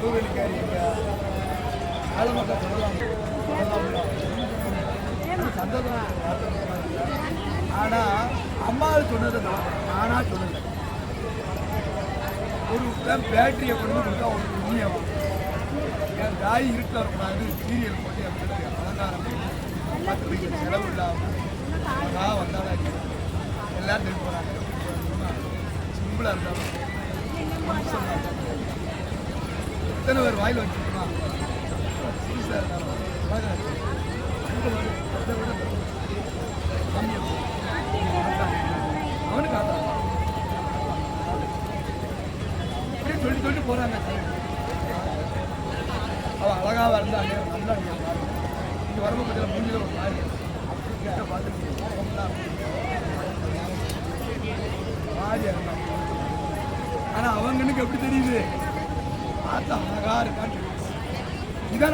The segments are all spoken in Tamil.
பூவெளிக்காரிங்க ஆளு மக்கள் சொல்லலாம் சொன்னது ஒரு பேட்டரியை கொண்டு கொடுத்தா ஒரு புண்ணியம் என் தாய் இருட்டில் இருக்கக்கூடாது சீரியல் போட்டு என் அலங்காரம் பத்து செலவு இல்லாமல் அழகாக வந்தாலும் எல்லாரும் போகிறாங்க சிம்பிளாக இருந்தாலும் இருந்தாலும் எத்தனை பேர் வாயில் வச்சுருக்கா அவனுக்கு அதான் சொல்லி சொல்லி போறாங்க அவ அழகா வந்தாங்க நல்லா இங்க வரும்போது பத்தில மூஞ்சில ஒரு மாதிரி கிட்ட பார்த்துட்டு மாதிரியா ஆனால் ஆனா அவங்களுக்கு எப்படி தெரியுது? பார்த்தா அழகா இருக்கான்னு தெரியுது.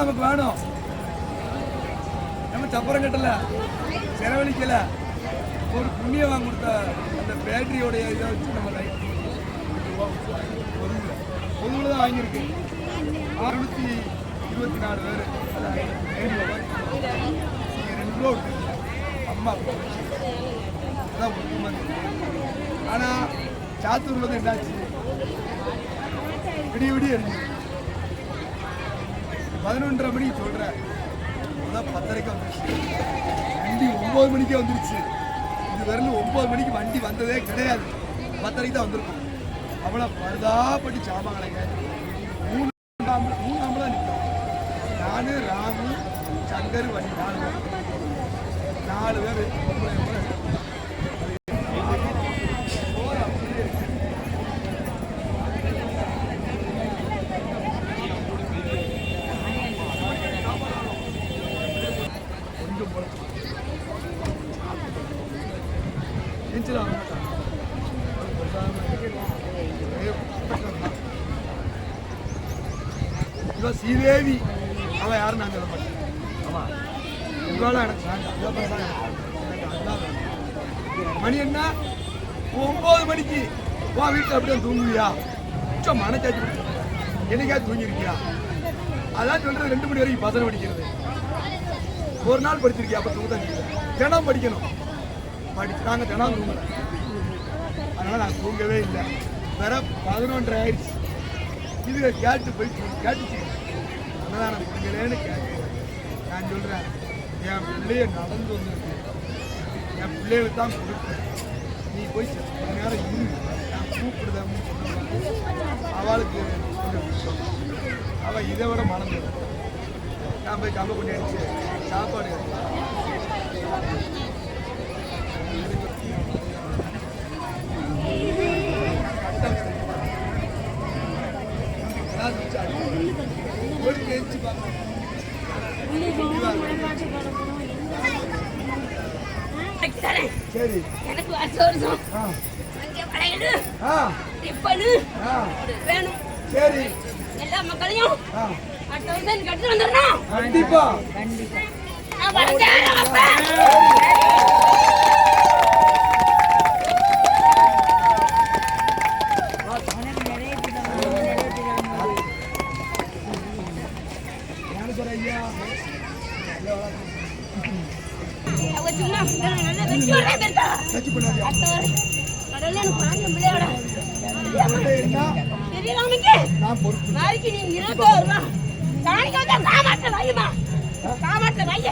நமக்கு வேணும். நம்ம சப்பரம் கட்டல செலவழிக்கல. ஒரு புண்ணியவன் கொடுத்த அந்த பேட்டரியோடைய இதை வச்சு நம்ம லைட் பொதுவில் தான் வாங்கியிருக்கு. அறுநூத்தி இருபத்தி நாலு பேர். ரெண்டு ரூபா அம்மா. அதான் ஆனால் நிம்மதி. ஆனா என்னாச்சு? விடிய விடிய இருக்கு பதினொன்றரை மணிக்கு சொல்றேன். அதான் பத்தரைக்கு வந்துருச்சு. வண்டி ஒன்பது மணிக்கே வந்துருச்சு. இது வரலும் ஒம்பது மணிக்கு வண்டி வந்ததே கிடையாது. பத்தரைக்கு தான் வந்திருக்கும். அவ்வளோ பரிதாப்பட்டு சாமான்களைங்க மூணு மூணாம் மூணு ஆம்பளை நிற்கும் நான் ராமு சங்கர் வண்டி நாலு பேர். நாலு பேர் ஒன்பது ஆம்பளை நிக்கிறோம். கொஞ்சம் பொழைச்சு எஞ்சில் வர மாட்டான் இவ ஸ்ரீதேவி அவ யாரும் நான் சொல்ல மாட்டேன் ஆமா இவளா எனக்கு மணி என்ன ஒன்பது மணிக்கு உன் வீட்டில் அப்படியே தூங்குவியா கொஞ்சம் மனச்சாச்சு என்னைக்கா தூங்கியிருக்கியா அதான் சொல்றது ரெண்டு மணி வரைக்கும் பசனை படிக்கிறது ஒரு நாள் படிச்சிருக்கியா அப்போ தூங்க தினம் படிக்கணும் படிச்சு நாங்கள் தினம் தூங்கல அதனால் நான் தூங்கவே இல்லை. வேற பதினொன்றரை ஆயிடுச்சு. இது கேட்டு போய் கேட்டுச்சு. அதனால் நான் தூங்கலேன்னு கேட்குறேன் நான் சொல்கிறேன் என் பிள்ளைய நடந்து வந்திருக்கு. என் பிள்ளைகளுக்கு தான் கொடுப்பேன் நீ போய் கொஞ்ச நேரம் இரு. நான் கூப்பிடுதேன்னு சொன்னேன். அவளுக்கு கொஞ்சம் அவள் இதை விட மறந்து நான் போய் கம்ப கொண்டு அடிச்சு சாப்பாடு சரி. எனக்கு வருஷம் வருஷம் ஆ. அங்கே வளையலு ஆ. டிப்பனு ஆ. வேணும் சரி. எல்லா மக்களையும் ஆ. அடுத்த வருஷம் எனக்கு கட்டி வந்துடணும் கண்டிப்பா. நான் வரேன் அப்பா? நாளைக்கு நீ ரூபா வந்தா காமாட்டில் வையுமா காமாட்டில் வைய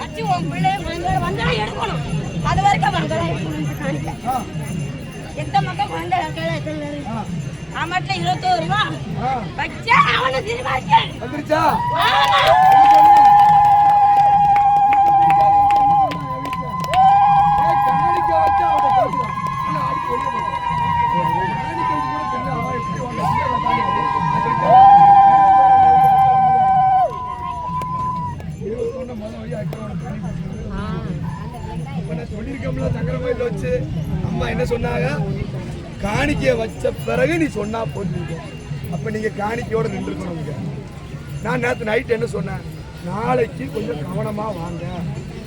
வச்சு உன் பிள்ளை வந்தா எடுக்கணும் அது வரைக்கும் காணிக்க ஆ எந்த மக்கள் ஆ காமாட்டில் இருபத்தோரு ரூபா. வச்சா அவனை திரும்ப வந்துருச்சா? அம்மா சொன்னாங்க வச்ச பிறகு நீ சொன்னா போதும் அப்ப நீங்க காணிக்கையோட நின்றுக்கணும் நான் நேற்று நைட் என்ன சொன்னேன்? நாளைக்கு கொஞ்சம் கவனமா வாங்க.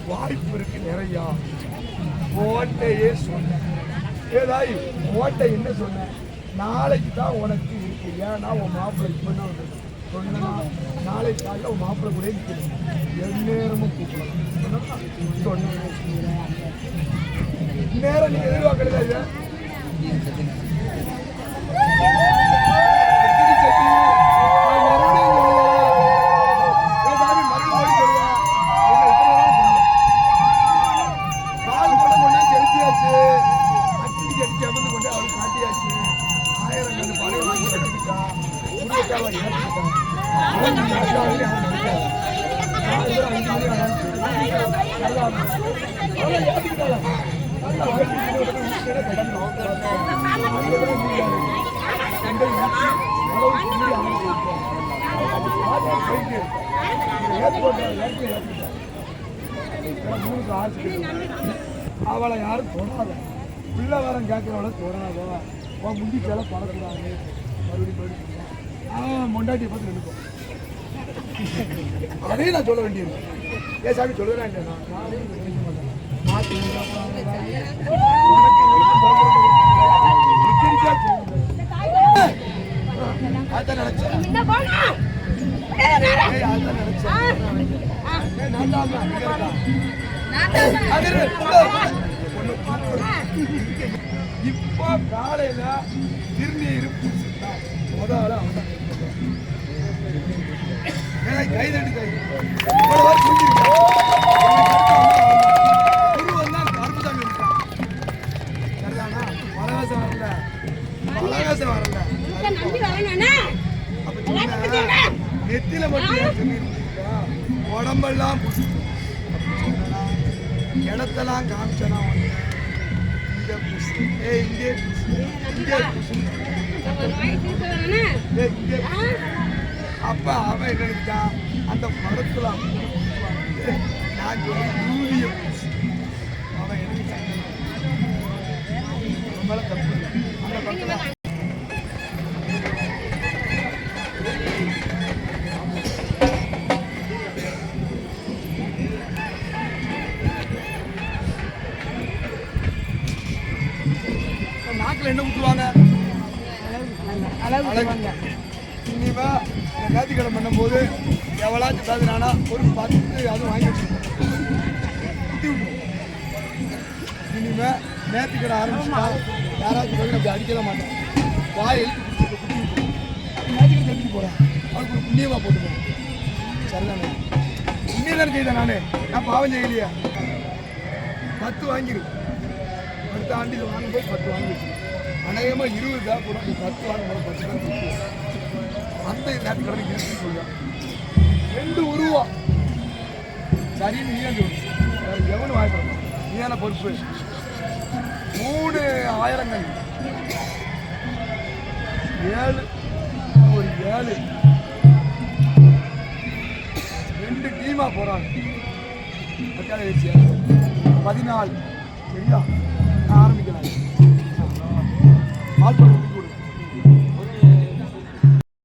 வாய்ப்பு இருக்கு நிறையா. ஓட்டையே சொன்னேன். ஏதாய் ஓட்டை என்ன சொன்னேன்? நாளைக்கு தான் உனக்கு இருக்கு. ஏன்னா உன் மாப்பிள்ளை இப்போ வந்து சொன்னா நாளைக்கு காலையில் உன் மாப்பிள்ளை கூட நிற்கிறேன் எந்நேரமும் கூப்பிடலாம். சொன்னேன் நேரம் நீங்க எதிர்பார்க்கறது ஐயா அவளை யாரும் தொடாத. உள்ள வரம் கேட்கிறவளை தொடாத. உன் முண்டி சேலை படக்கூடாது. மறுபடியும் மறுபடியும் மொண்டாட்டியை பார்த்து நினைப்போம் அதையும் நான் சொல்ல வேண்டியிருக்கேன் ஏன் சாமி சொல்லுறேன். அதான் நினைச்சேன். நினைச்சேன் நான் தான் இப்போ காலையில திருநீர் முதல்ல அவன் நெத்தியில மட்டும்? உடம்பெல்லாம் இடத்தெல்லாம் காமிச்சனா. இங்க பூசு. ஏய், இங்கே பூசு. இங்கே பூசு. இங்கே. அப்ப அவன் நினைச்சான்? அந்த பூசுவாங்க. நான் சொல்லி யூரிய பூசு. அவன் நினைச்சான்? தப்பு இல்லை. அந்த படத்துல நாக்கில் என்ன ஊற்றுவாங்க அழகு இனிமே இந்த நேர்த்திக்கடை பண்ணும்போது எவ்வளாச்சும் பேசுனானா ஒரு பத்து அதுவும் வாங்கி வச்சுக்கணும் குத்தி விட்டுரும். நேர்த்திக்கடை ஆரம்பிச்சுட்டா யாராச்சும் போய் நம்ம அடிக்கல மாட்டேன். வாய் எழுத்து நேர்த்திக்கடை தெரிஞ்சு போகிறேன் அவனுக்கு ஒரு புண்ணியமாக போட்டு சரிதானே? புண்ணியம் தானே செய்தேன் நான். நான் பாவம் செய்யலையா. பத்து வாங்கிடு அடுத்த ஆண்டில் வாங்கும்போது பத்து வாங்கிடுச்சு அநேகமாக இருபது தான் கூட பத்து வாங்கும்போது பத்து தான் கொடுக்கும் அந்த நேரத்தில் கடனுக்கு சொல்லுவேன் ரெண்டு உருவம். சரின்னு நீ தான் சொல்லு வாய்ப்பு நீ பொறுப்பு? மூணு ஆயிரங்கள். ஏழு. ஒரு ஏழு. ரெண்டு டீமா போறாங்க. பதினாலு. சரியா? ஆரம்பிக்கலாம் ஆல்பம்